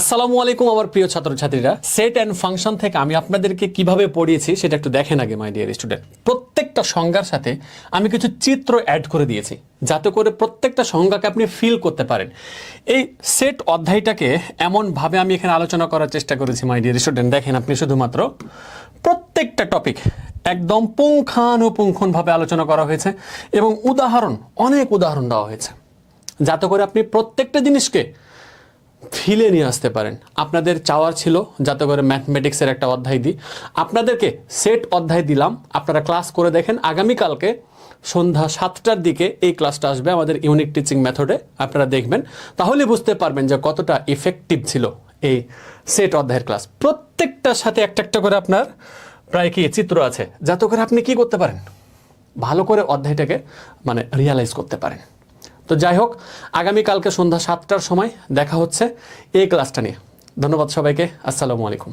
আসসালামু আলাইকুম আমার প্রিয় ছাত্রছাত্রীরা। সেট অ্যান্ড ফাংশন থেকে আমি আপনাদেরকে কীভাবে পড়িয়েছি সেটা একটু দেখেন আগে মাই ডিয়ার স্টুডেন্ট প্রত্যেকটা সংজ্ঞার সাথে আমি কিছু চিত্র অ্যাড করে দিয়েছি, যাতে করে প্রত্যেকটা সংজ্ঞাকে আপনি ফিল করতে পারেন। এই সেট অধ্যায়টাকে এমনভাবে আমি এখানে আলোচনা করার চেষ্টা করেছি মাই ডিয়ার স্টুডেন্ট দেখেন আপনি শুধুমাত্র প্রত্যেকটা টপিক একদম পুঙ্খানুপুঙ্খনভাবে আলোচনা করা হয়েছে এবং উদাহরণ, অনেক উদাহরণ দেওয়া হয়েছে। যাতে করে আপনি প্রত্যেকটা জিনিসকে ফিলে নিয়ে আসতে পারেন। আপনাদের চাওয়ার ছিল যাতে করে ম্যাথমেটিক্সের একটা অধ্যায় দিই। আপনাদেরকে সেট অধ্যায় দিলাম। আপনারা ক্লাস করে দেখেন। আগামীকালকে সন্ধ্যা সাতটার দিকে এই ক্লাসটা আসবে আমাদের ইউনিক টিচিং মেথডে আপনারা দেখবেন। তাহলে বুঝতে পারবেন যে কতটা ইফেক্টিভ ছিল এই সেট অধ্যায়ের ক্লাস প্রত্যেকটার সাথে একটা একটা করে আপনার প্রায় কি চিত্র আছে। যাতে করে আপনি কি করতে পারেন? ভালো করে অধ্যায়টাকে মানে রিয়ালাইজ করতে পারেন। তো যাই হোক আগামীকালকে সন্ধ্যা সাতটার সময় দেখা হচ্ছে এই ক্লাসটা নিয়ে। ধন্যবাদ সবাইকে, আসসালামু আলাইকুম।